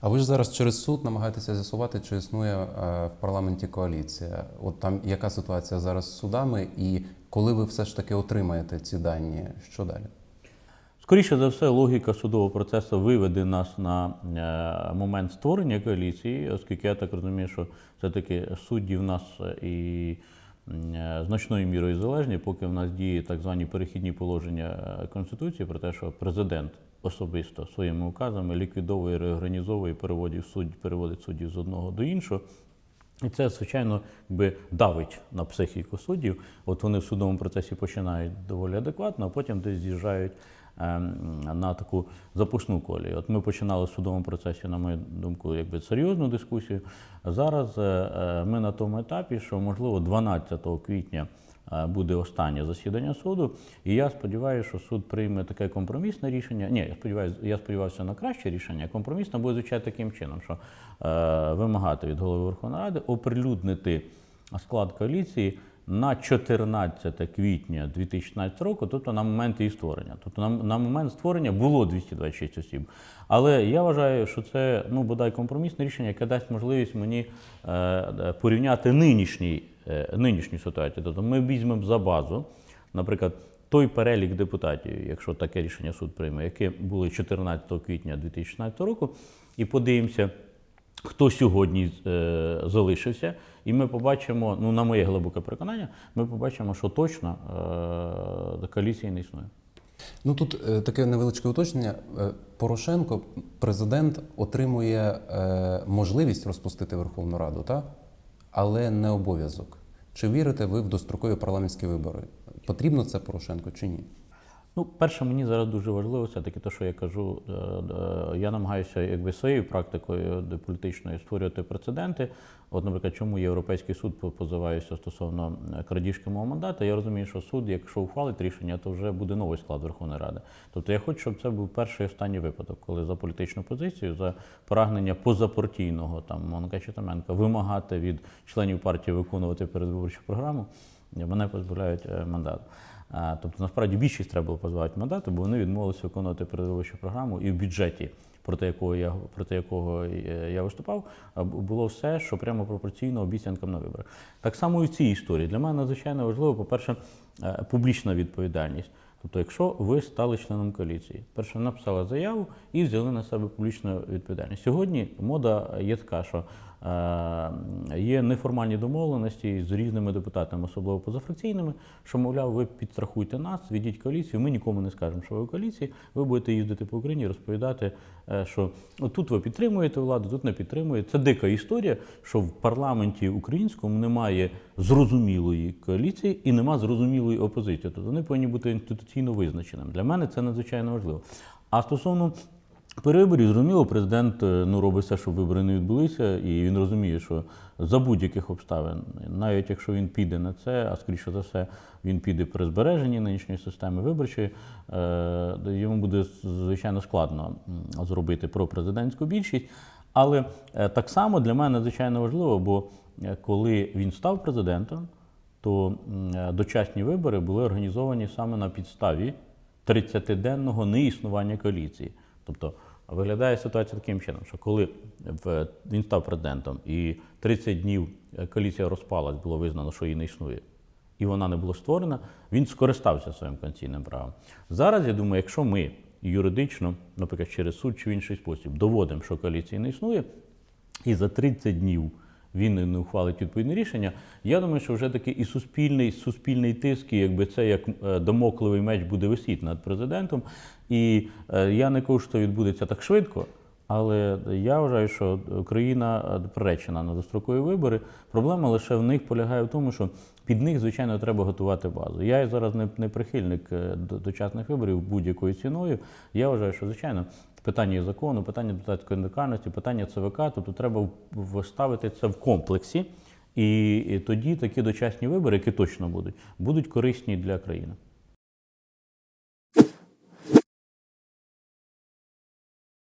А ви ж зараз через суд намагаєтеся з'ясувати, чи існує е, в парламенті коаліція. От там яка ситуація зараз з судами, і коли ви все ж таки отримаєте ці дані, що далі? Скоріше за все, логіка судового процесу виведе нас на е, момент створення коаліції, оскільки я так розумію, що все-таки судді в нас е, і значною мірою залежні, поки в нас діє так звані перехідні положення Конституції про те, що президент особисто своїми указами ліквідовує, реорганізовує, переводить суддів, переводить суддів з одного до іншого. І це, звичайно, якби давить на психіку суддів. От вони в судовому процесі починають доволі адекватно, а потім десь з'їжджають на таку запушну колію. От ми починали в судовому процесі, на мою думку, якби серйозну дискусію. Зараз е, е, ми на тому етапі, що можливо 12 квітня е, буде останнє засідання суду. І я сподіваюся, що суд прийме таке компромісне рішення. Ні, я сподіваюся, я сподіваюся на краще рішення. Компромісне буде звучати таким чином, що вимагати від голови Верховної Ради оприлюднити склад коаліції на 14 квітня 2016 року, тобто на момент її створення. Тобто на, на момент створення було 226 осіб. Але я вважаю, що це ну бодай компромісне рішення, яке дасть можливість мені е, е, порівняти нинішній, е, нинішню ситуацію. Тобто ми візьмемо за базу, наприклад. Той перелік депутатів, якщо таке рішення суд прийме, які були 14 квітня 2016 року, і подивимося, хто сьогодні е, залишився, і ми побачимо, ну на моє глибоке переконання, ми побачимо, що точно е, коаліції не існує. Ну тут е, таке невеличке уточнення. Е, Порошенко, президент, отримує е, можливість розпустити Верховну Раду, так? але не обов'язок. Чи вірите ви в дострокові парламентські вибори? Потрібно це Порошенко чи ні? Ну, перше, мені зараз дуже важливо все-таки те, що я кажу, е, е, я намагаюся якби своєю практикою політичною створювати прецеденти. От, наприклад, чому Європейський суд позивається стосовно е, крадіжки мого мандата, я розумію, що суд, якщо ухвалить рішення, то вже буде новий склад Верховної Ради. Тобто я хочу, щоб це був перший і останній випадок, коли за політичну позицію, за прагнення позапартійного там Монка Читаменка вимагати від членів партії виконувати передвиборчу програму, мене позбавляють мандату. А, Тобто, насправді більшість треба було позбавити мандату, бо вони відмовилися виконувати передвиборчу програму, і в бюджеті, проти якого я проти якого е, я виступав, було все, що прямо пропорційно обіцянкам на виборах. Так само і в цій історії для мене надзвичайно важливо, по-перше, е, публічна відповідальність. Тобто, якщо ви стали членом коаліції, перше написали заяву і взяли на себе публічну відповідальність. Сьогодні мода є така, що є неформальні домовленості з різними депутатами, особливо позафракційними, що, мовляв, ви підстрахуйте нас, відіть коаліцію, ми нікому не скажемо, що ви в коаліції, ви будете їздити по Україні і розповідати, е, що тут ви підтримуєте владу, тут не підтримуєте. Це дика історія, що в парламенті українському немає зрозумілої коаліції і нема зрозумілої опозиції. Тобто вони повинні бути інституційно визначеними. Для мене це надзвичайно важливо. А стосовно перевиборів, зрозуміло, президент е, ну, робить все, щоб вибори не відбулися, і він розуміє, що за будь-яких обставин, навіть якщо він піде на це, а скоріше за все, він піде при збереженні нинішньої системи виборчої, е, йому буде звичайно складно зробити пропрезидентську більшість. Але е, так само для мене надзвичайно важливо, бо е, коли він став президентом, то е, дочасні вибори були організовані саме на підставі 30-денного неіснування коаліції. Тобто виглядає ситуація таким чином, що коли він став президентом і 30 днів е, коаліція розпалась, було визнано, що її не існує, і вона не була створена, він скористався своїм конституційним правом. Зараз я думаю, якщо ми юридично, наприклад, через суд чи в інший спосіб доводимо, що коаліції не існує, і за 30 днів він не ухвалить відповідне рішення. Я думаю, що вже таки і суспільний, суспільний тиск, і якби це як е, домокливий меч буде висіти над президентом. І е, я не кажу, що відбудеться так швидко. Але я вважаю, що Україна е, приречена на дострокові вибори. Проблема лише в них полягає в тому, що під них, звичайно, треба готувати базу. Я зараз не, прихильник е, дочасних виборів будь-якою ціною. Я вважаю, що звичайно питання закону, питання депутатської недокарності, питання ЦВК, тобто треба вставити це в комплексі. І тоді такі дочасні вибори, які точно будуть, будуть корисні для країни.